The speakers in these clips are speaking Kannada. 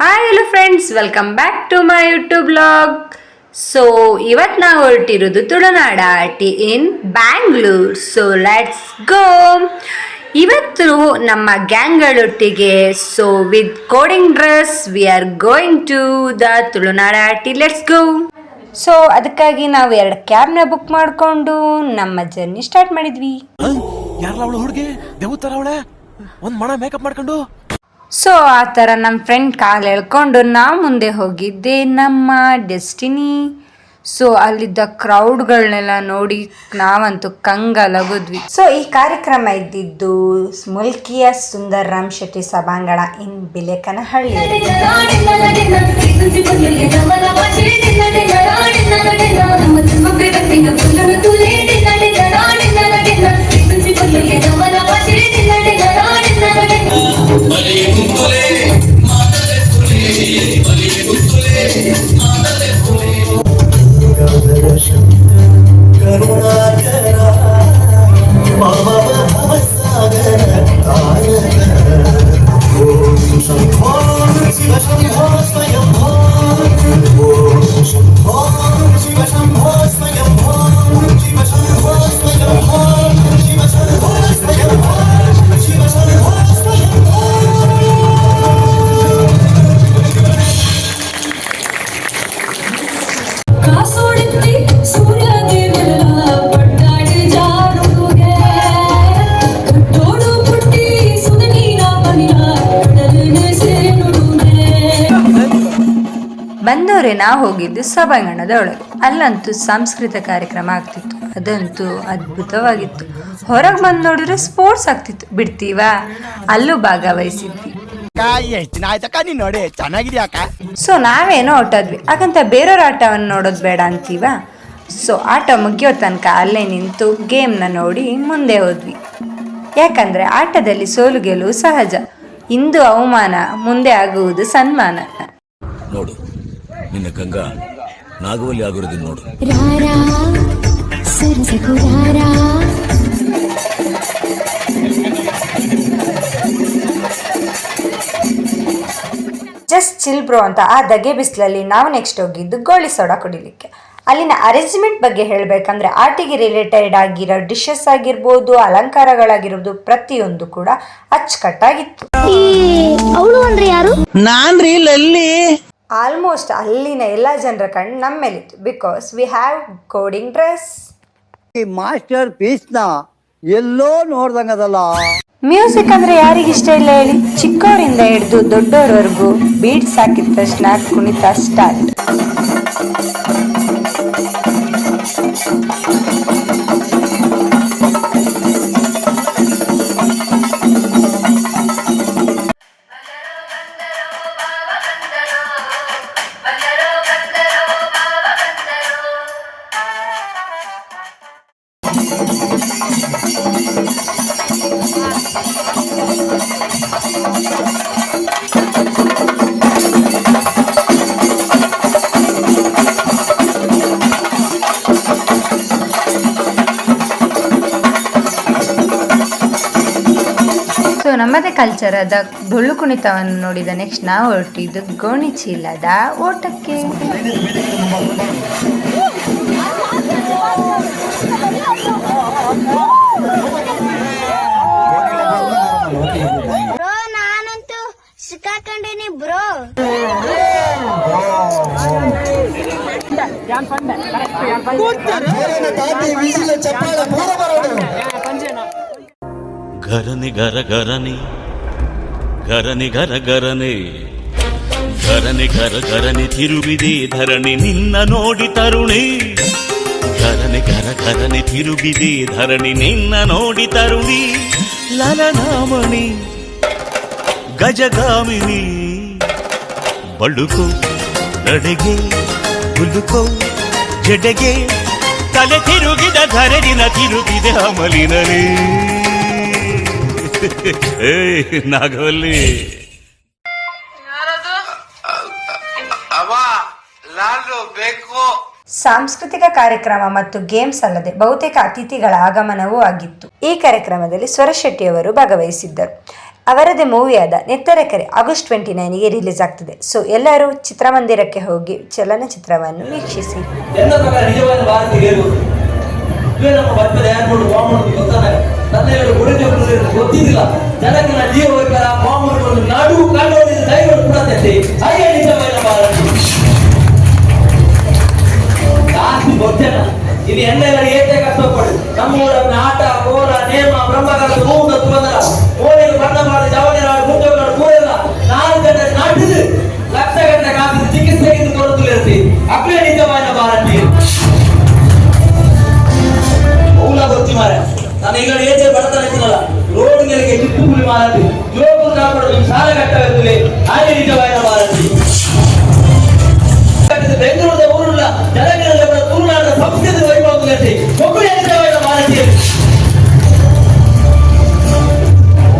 Hi hello friends welcome back to my YouTube blog so ಇವತ್ತು ನಾವು ಹೊರಟಿರೋದು Tulunada tea in Bangalore so let's go ಇವತ್ತು ನಮ್ಮ ಗ್ಯಾಂಗ್ಗಳೊಟ್ಟಿಗೆ so with coding dress we are going to the Tulunada tea let's go so ಅದಕ್ಕಾಗಿ ನಾವು ಎರಡು ಕ್ಯಾಬ್ನ ಬುಕ್ ಮಾಡಿಕೊಂಡು ನಮ್ಮ ಜರ್ನಿ ಸ್ಟಾರ್ಟ್ ಮಾಡಿದ್ವಿ. ಯಾರಲ್ಲ ಅವಳು ಹುಡುಗಿ? ಅವಳೆ? ಒಂದ್ ಮಣ ಮೇಕಪ್ ಮಾಡ್ಕೊಂಡು? ಸೊ ಆ ಥರ ನಮ್ಮ ಫ್ರೆಂಡ್ ಕಾಲು ಎಳ್ಕೊಂಡು ನಾ ಮುಂದೆ ಹೋಗಿದ್ದೆ ನಮ್ಮ ಡೆಸ್ಟಿನಿ ಸೊ ಅಲ್ಲಿದ್ದ ಕ್ರೌಡ್ಗಳನ್ನೆಲ್ಲ ನೋಡಿ ನಾವಂತೂ ಕಂಗಲಗುದ್ವಿ ಸೊ ಈ ಕಾರ್ಯಕ್ರಮ ಇದ್ದಿದ್ದು ಮುಲ್ಕಿಯ ಸುಂದರ್ ರಾಮ್ ಶೆಟ್ಟಿ ಸಭಾಂಗಣ ಇನ್ ಬಿಲೆಕನಹಳ್ಳಿ ಬಂದವರೇ ನಾವು ಹೋಗಿದ್ದು ಸಭಾಂಗಣದ ಒಳಗೆ ಅಲ್ಲಂತೂ ಸಾಂಸ್ಕೃತಿಕ ಕಾರ್ಯಕ್ರಮ ಆಗ್ತಿತ್ತು. ಅದಂತೂ ಅದ್ಭುತವಾಗಿತ್ತು. ಹೊರಗೆ ಬಂದು ನೋಡಿದ್ರೆ ಸ್ಪೋರ್ಟ್ಸ್ ಆಗ್ತಿತ್ತು. ಬಿಡ್ತೀವಾ? ಅಲ್ಲೂ ಭಾಗವಹಿಸಿದ್ವಿ. ಸೊ ನಾವೇನೋ ಹೊಟ್ಟದ್ವಿ ಹಾಗಂತ ಬೇರೆಯವ್ರ ಆಟವನ್ನು ನೋಡೋದು ಬೇಡ ಅಂತೀವ? ಸೊ ಆಟ ಮುಗಿಯೋ ತನಕ ಅಲ್ಲೇ ನಿಂತು ಗೇಮ್ನ ನೋಡಿ ಮುಂದೆ ಹೋದ್ವಿ. ಯಾಕಂದ್ರೆ ಆಟದಲ್ಲಿ ಸೋಲು ಗೆಲುವು ಸಹಜ. ಇಂದು ಅವಮಾನ ಮುಂದೆ ಆಗುವುದು ಸನ್ಮಾನ. ನೋಡು ನಿನ್ನ ಗಂಗಾ ನಾಗವಲ್ಲಿ ಆಗಿರೋದು ನೋಡು. ಜಸ್ಟ್ ಚಿಲ್ ಬ್ರೋ ಅಂತ ಆ ದಗೆ ಬಿಸಿಲಲ್ಲಿ ನಾವು ನೆಕ್ಸ್ಟ್ ಹೋಗಿದ್ದು ಗೋಳಿ ಸೋಡಾ ಕುಡಿಲಿಕ್ಕೆ. ಅಲ್ಲಿನ ಅರೇಂಜ್ಮೆಂಟ್ ಬಗ್ಗೆ ಹೇಳಬೇಕಂದ್ರೆ ಆಟಿಗೆ ರಿಲೇಟೆಡ್ ಆಗಿರೋ ಡಿಶಸ್ ಆಗಿರ್ಬೋದು ಅಲಂಕಾರಗಳಾಗಿರ್ಬೋದು ಪ್ರತಿಯೊಂದು ಕೂಡ ಅಚ್ಚುಕಟ್ಟಾಗಿತ್ತು. ಅವಳು ಅಂದ್ರೆ ಯಾರು? ನಾನ್ರಿ ಲಲ್ಲಿ. ಆಲ್ಮೋಸ್ಟ್ ಅಲ್ಲಿನ ಎಲ್ಲ ಜನರ ಕಣ್ಣು ನಮ್ಮ ಮೇಲಿತ್ತು because we have coding dress ಈ ಮಾಸ್ಟರ್ ಪೀಸ್ನ ಎಲ್ಲೋ ನೋಡ್ದಂಗದಲ್ಲ ಮ್ಯೂಸಿಕ್ ಅಂದ್ರೆ ಯಾರಿಗೆ ಇಷ್ಟ ಇಲ್ಲ ಹೇಳಿ? ಚಿಕ್ಕವರಿಂದ ಹಿಡಿದು ದೊಡ್ಡವರವರೆಗೂ ಬೀಟ್ಸ್ ಹಾಕಿದ ತಕ್ಷಣ ಕುಣಿತ ಸ್ಟಾರ್ಟ್ ನಮ್ಮದೇ ಕಲ್ಚರ್ ಅದ ಡೊಳ್ಳು ಕುಣಿತವನ್ನು ನೋಡಿದ ನೆಕ್ಸ್ಟ್ ನಾವು ಹೊರಟಿದ್ದು ಗೋಣಿ ಚೀಲದ ಓಟಕ್ಕೆ. ಬ್ರೋ ನಾನಂತೂ ಸಿಕ್ಕಾಕೊಂಡಿನಿ ಬ್ರೋ. ಗರನೆ ಗರ ಗರನೆ. ಗರನೆ ಗರ ಗರನೆ. ಗರನೆ ಗರ ಗರನೆ ತಿರುಗಿದೆ ಧರಣಿ ನಿನ್ನ ನೋಡಿ ತರುಣಿ. ಗರನೆ ಗರ ಗರನೆ ತಿರುಗಿದೆ ಧರಣಿ ನಿನ್ನ ನೋಡಿ ತರುಣಿ. ಲಲನಾಮಣಿ ಗಜಗಾಮಿನಿ. ಬಳುಕು ನಡೆಗೆ ಬುಲುಕು ಜಡೆಗೆ. ತಲೆ ತಿರುಗಿದ ಧರಣಿನ ತಿರುಗಿದೆ ಅಮಲಿನನೇ ಏಯ್ ನಾಗವಲ್ಲಿ. ಅವ ನಾನು ಬೇಕು. ಸಾಂಸ್ಕೃತಿಕ ಕಾರ್ಯಕ್ರಮ ಮತ್ತು ಗೇಮ್ಸ್ ಅಲ್ಲದೆ ಬಹುತೇಕ ಅತಿಥಿಗಳ ಆಗಮನವೂ ಆಗಿತ್ತು. ಈ ಕಾರ್ಯಕ್ರಮದಲ್ಲಿ ಸ್ವರ ಶೆಟ್ಟಿಯವರು ಭಾಗವಹಿಸಿದ್ದರು. ಅವರದೇ ಮೂವಿಯಾದ ನೆತ್ತರಕೆರೆ ಆಗಸ್ಟ್ ಟ್ವೆಂಟಿ ನೈನಿಗೆ ರಿಲೀಸ್ ಆಗ್ತದೆ. ಸೊ ಎಲ್ಲರೂ ಚಿತ್ರಮಂದಿರಕ್ಕೆ ಹೋಗಿ ಚಲನಚಿತ್ರವನ್ನು ವೀಕ್ಷಿಸಿ. ಇವೇ ನಮ್ಮ ಬರ್ತದೆ ಯಾರು ನೋಡು ಬಾಂಬ್ ಮಾಡೋದು ಗೊತ್ತಾಗ ನನ್ನ ಎರಡು ಗುಡಿಗೆ ಗೊತ್ತಿದ್ದಿಲ್ಲ ಜನಕ್ಕೆ ನಾನು ಜೀವ ಹೋಗ್ತಾರ ಬಾಂಬ್ ಮಾಡ್ಕೊಂಡು ನಾಡು ಕಾಂಡೋಡಿದ ದೈವರು ಕೂಡ ತಂದೆ ಹಾಗೆ ನಿಜವಾದ ಭಾರತಿ ಜಾಸ್ತಿ ಗೊತ್ತೇನ ಇದು ಎಣ್ಣೆಗಳು ಏಕೆ ಕಷ್ಟಪಡು ನಮ್ಮ ಊರ ಆಟ ಕೋಲ ನೇಮ ಬ್ರಹ್ಮಗಾರ ಮೂಟ ಬಂದರ ಓಣಿಗೆ ಬಣ್ಣ ಮಾಡಿ ಜವಳಿನ ಗುಂಡಗಳು ಕೂರೆಲ್ಲ ನಾಲ್ಕು ಗಂಟೆ ನಾಟಿದು ಲಕ್ಷ ಗಂಟೆ ಕಾಸಿದ ಚಿಕಿತ್ಸೆಗೆ ಕೊಡುತ್ತಿಲ್ಲ ಇರ್ತಿ ಅಕ್ಕೇ ನಿಜವಾದ ಭಾರತೀಯ ನಾನು ಈಗ ಏಜೆ ಬಡತನ ಇದ್ದೀನಲ್ಲ ರೋಡ್ ಮೇಲೆ ಕಿತ್ತು ಪುಲಿ ಮಾರತಿ ಯುವಕರು ಕಾಪಾಡೋದು ಸಾಲ ಕಟ್ಟವಿರ್ತದೆ ಹಾಗೆ ನಿಜವಾದ ಭಾರತಿ ಬೆಂಗಳೂರದ ಊರುಳ್ಳ ಜನಗಳಲ್ಲಿ ಅವರ ತುಳುನಾಡಿನ ಸಂಸ್ಕೃತಿ ವೈಭವದಲ್ಲಿ ಒಬ್ಬರೇ ನಿಜವಾದ ಭಾರತೀಯ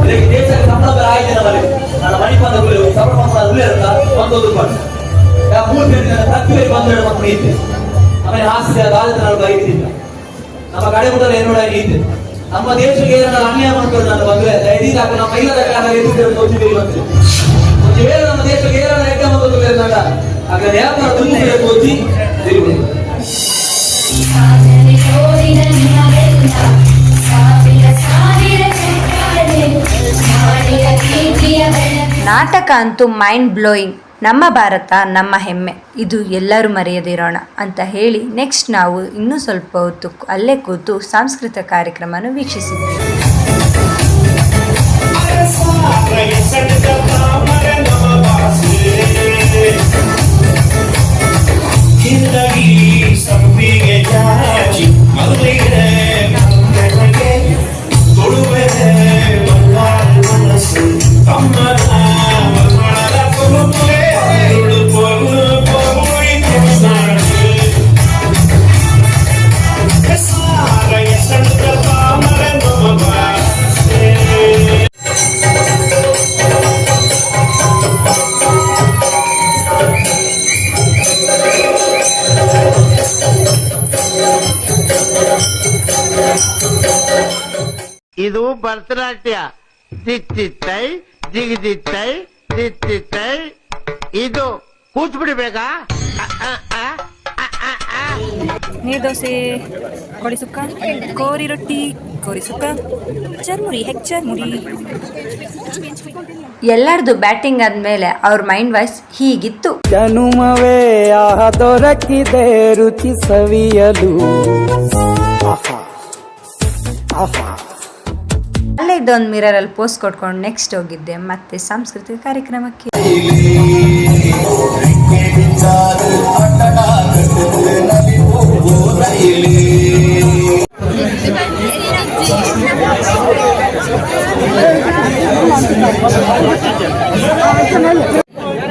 ಇದಕ್ಕೆ ದೇಶದ ಸಂಬಳ ಆಯ್ತು ನಮ್ಮಲ್ಲಿ ನನ್ನ ಮಣಿಪಾದ ಹುಲಿ ಸರ್ವಮಂಗಳ ಹುಲಿ ಅಂತ ಒಂದೊಂದು ಬಂದು ಮೂರು ದಿನ ಪ್ರತಿಭೆ ಬಂದ್ರೆ ಮಕ್ಕಳು ಇದ್ದೆ ಆಮೇಲೆ ಹಾಸ್ಯ ರಾಜಕಾರಣ ಬೈತಿಲ್ಲ ನಮ್ಮ ಕಡೆ ಕೂಡ ಏನೋಡ ಇದೆ ನಮ್ಮ ದೇಶಕ್ಕೆ ಏನಾದ್ರು ಅನ್ಯಾಯ ಮಾಡ್ಕೊಂಡು ನಾನು ಬಂದ್ರೆ ಇದೀಗ ನಮ್ಮ ಮಹಿಳಾ ಕಾಲ ಎದುರು ತೋಚಿದ್ದೀವಿ ಮತ್ತೆ ಒಂದು ವೇಳೆ ನಮ್ಮ ದೇಶಕ್ಕೆ ಏನಾದ್ರು ಐಟಮ್ ಬಂದ್ರೆ ಅಂದಾಗ ಆಗ ವ್ಯಾಪಾರ ತುಂಬಿ ತಿರುಗಿ ಬೆಳಕು. ನಾಟಕ ಅಂತೂ ಮೈಂಡ್ ಬ್ಲೋಯಿಂಗ್ ನಮ್ಮ ಭಾರತ, ನಮ್ಮ ಹೆಮ್ಮೆ. ಇದು ಎಲ್ಲರೂ ಮರೆಯದಿರೋಣ ಅಂತ ಹೇಳಿ ನೆಕ್ಸ್ಟ್ ನಾವು ಇನ್ನೂ ಸ್ವಲ್ಪ ಹೊತ್ತು ಅಲ್ಲೇ ಕೂತು ಸಾಂಸ್ಕೃತಿಕ ಕಾರ್ಯಕ್ರಮವನ್ನು ವೀಕ್ಷಿಸಿದ್ವಿ ಇದು ಭರತನಾಟ್ಯ. ತಿತ್ತಿತ್ತೈ ಜಿಗಿದಿತ್ತೈ ತಿತ್ತಿತ್ತೈ. ಇದು ಅ, ಅ. ನೀರು ದೋಸೆ ಕೋಳಿ ಸುಕ್ಕ ಕೋರಿ ರೊಟ್ಟಿ ಕೋರಿ ಸುಕ್ಕ ಚರ್ಮುರಿ ಹೆಚ್ಚ ಮುರಿ ಎಲ್ಲರದು ಬ್ಯಾಟಿಂಗ್ ಆದ್ಮೇಲೆ ಅವ್ರ ಮೈಂಡ್ ವಾಯ್ಸ್ ಹೀಗಿತ್ತು. ಜನುಮವೇ ಆಹ ದೊರಕಿದೆ ರುಚಿ ಸವಿಯಲು. ಆಹಾ ಆಹಾ. ಅಲ್ಲೇ ಇದ್ದೊಂದು ಮಿರರಲ್ಲಿ ಪೋಸ್ಟ್ ಕೊಟ್ಕೊಂಡು ನೆಕ್ಸ್ಟ್ ಹೋಗಿದ್ದೆ. ಮತ್ತೆ ಸಾಂಸ್ಕೃತಿಕ ಕಾರ್ಯಕ್ರಮಕ್ಕೆ.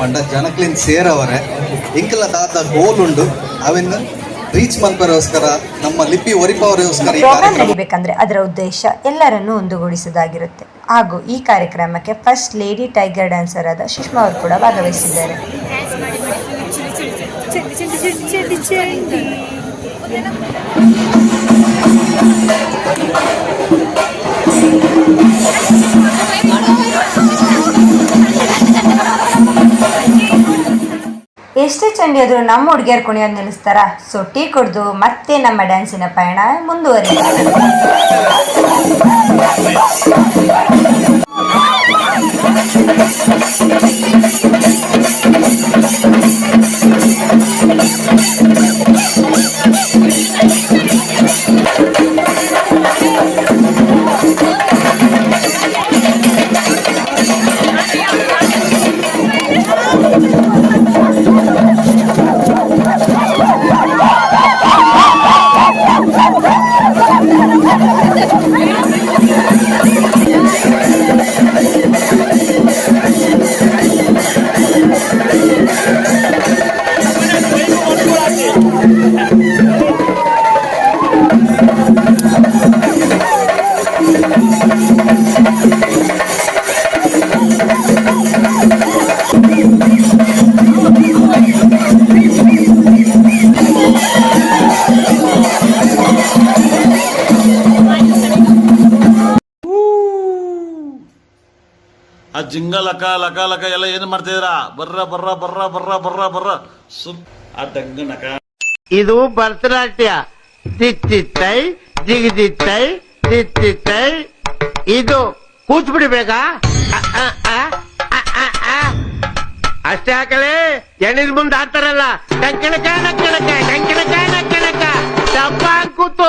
ಪಂಡ ಜನಕ್ಲಿನ್ ಸೇರವರೆ ಇಂಕಲ ದಾದ ಗೋಲ್ ಉಂಡು ಅವೆನ್ ರೀಚ್ ಮಲ್ಪರೋಸ್ಕರ ನಮ್ಮ ಲಿಪಿ ಒರಿಪವರೋಸ್ಕರ ಈ ಪ್ರೋಗ್ರಾಮ್ ನಡಿಬೇಕಂದ್ರೆ ಅದರ ಉದ್ದೇಶ ಎಲ್ಲರನ್ನೂ ಒಂದುಗೂಡಿಸುವುದಾಗಿರುತ್ತೆ ಹಾಗೂ ಈ ಕಾರ್ಯಕ್ರಮಕ್ಕೆ ಫಸ್ಟ್ ಲೇಡಿ ಟೈಗರ್ ಡ್ಯಾನ್ಸರ್ ಆದ ಸುಷ್ಮಾ ಅವರು ಕೂಡ ಭಾಗವಹಿಸಿದ್ದಾರೆ. ಎಷ್ಟೇ ಆದರೂ ನಮ್ಮ ಹುಡುಗಿಯರ್ ಕುಣಿಯೋದು ನಿಲ್ಲಿಸ್ತಾರ? ಸೊ ಟೀ ಕುಡಿದು ಮತ್ತೆ ನಮ್ಮ ಡ್ಯಾನ್ಸಿನ ಪಯಣ ಮುಂದುವರಿಯುತ್ತೆ. ಜಿಂಗ ಲಕ ಲಕ ಲಕ ಎಲ್ಲ ಏನ್ ಮಾಡ್ತಿದ್ರ ಬರ್ರ ಬರ್ರ ಬರ್ರ ಬರ್ರ ಬರ್ರ ಬರ್ರ. ಸುಮ್ ಆ ದಂಗ ನಕ. ಇದು ಭರತನಾಟ್ಯ. ತಿತ್ತಿತ್ತೈ ಜಿಗಿದಿತ್ತೈ ತಿತ್ತಿತ್ತೈ. ಇದು ಕೂತ್ಬಿಡ್ಬೇಕಾ? ಅ, ಅ, ಅ, ಅ, ಅ, ಅ. ಅಷ್ಟೇ ಹಾಕಲೇ? ಎಣಿದ್ ಮುಂದೆ ಹಾಕ್ತಾರಲ್ಲ ಟಂಕಣಕ ನಕ್ಕಣಕ ಟಂಕಣಕ ನಕ್ಕಣಕ ಡಬ್ಬ ಕೂತು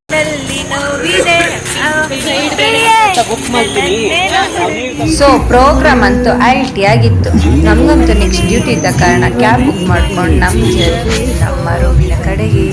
ಸೊ ಪ್ರೋಗ್ರಾಮ್ ಅಂತೂ ಐಟಿ ಆಗಿತ್ತು. ನಮಗಂತೂ ನೆಕ್ಸ್ಟ್ ಡ್ಯೂಟಿ ಇದ್ದ ಕಾರಣ ಕ್ಯಾಬ್ ಬುಕ್ ಮಾಡ್ಕೊಂಡು ನಮ್ಮ ಜರ್ನಿ ನಮ್ಮ ರೂಮಿನ ಕಡೆಗೆ